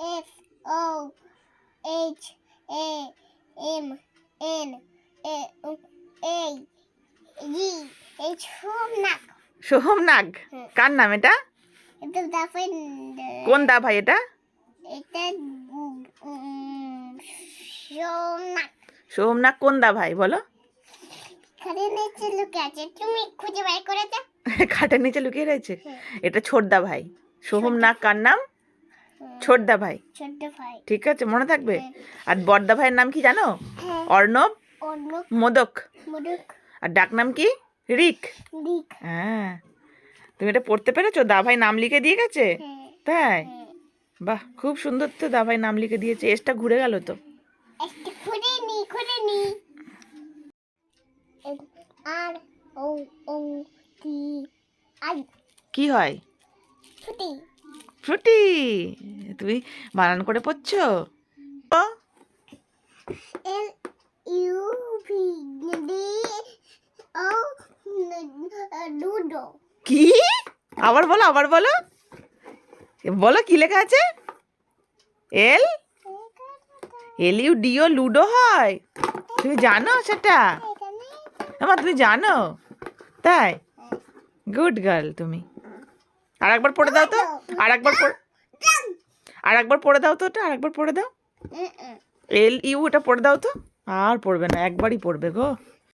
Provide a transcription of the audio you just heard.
F O H A M N A A G H হোমনাক Soham কার নাম এটা? এটা দেখেন কোন দা ভাই এটা? এটা উম, সোমনাথ কোন দা ভাই বলো? খালি নিচে লুকে আছে। তুমি খুঁজে বের করে দাও খাটের নিচে লুকিয়ে রয়েছে। এটা ছোটদা ভাই। সোহম নাগ কার নাম? ছোটদা ভাই? ঠিক আছে মনে থাকবে? হ্যাঁ। আর বড়দা ভাইয়ের নাম কি জানো? হ্যাঁ। অর্ণব? মোদক। আর ডাক নাম কি? রিক। হ্যাঁ। তুমি এটা পড়তে পেরেছ? দা ভাই নাম লিখে দিয়ে গেছে? হ্যাঁ। তাই? হ্যাঁ। বাহ খুব সুন্দর তো দা ভাই নাম লিখে দিয়েছে। এসটা ঘুরে গেল তো। কি হয়? ফ্রুটি? তুমি বানান করে পড়ছো? ও, L U V D O ludo কি? আবার বলো আবার বলো। বলো কি লেখা আছে? L? L U D O ludo হয়? তুমি জানো সেটা? এখানে আমার তুমি জানো? তাই? গুড গার্ল তুমি। আর একবার পড়ে দাও তো। আর একবার আর একবার পড়ে দাও তো ওটা আর একবার পড়ে দাও। এল ইউ ওটা পড়ে দাও তো। আর পড়বে না একবারই পড়বে গো।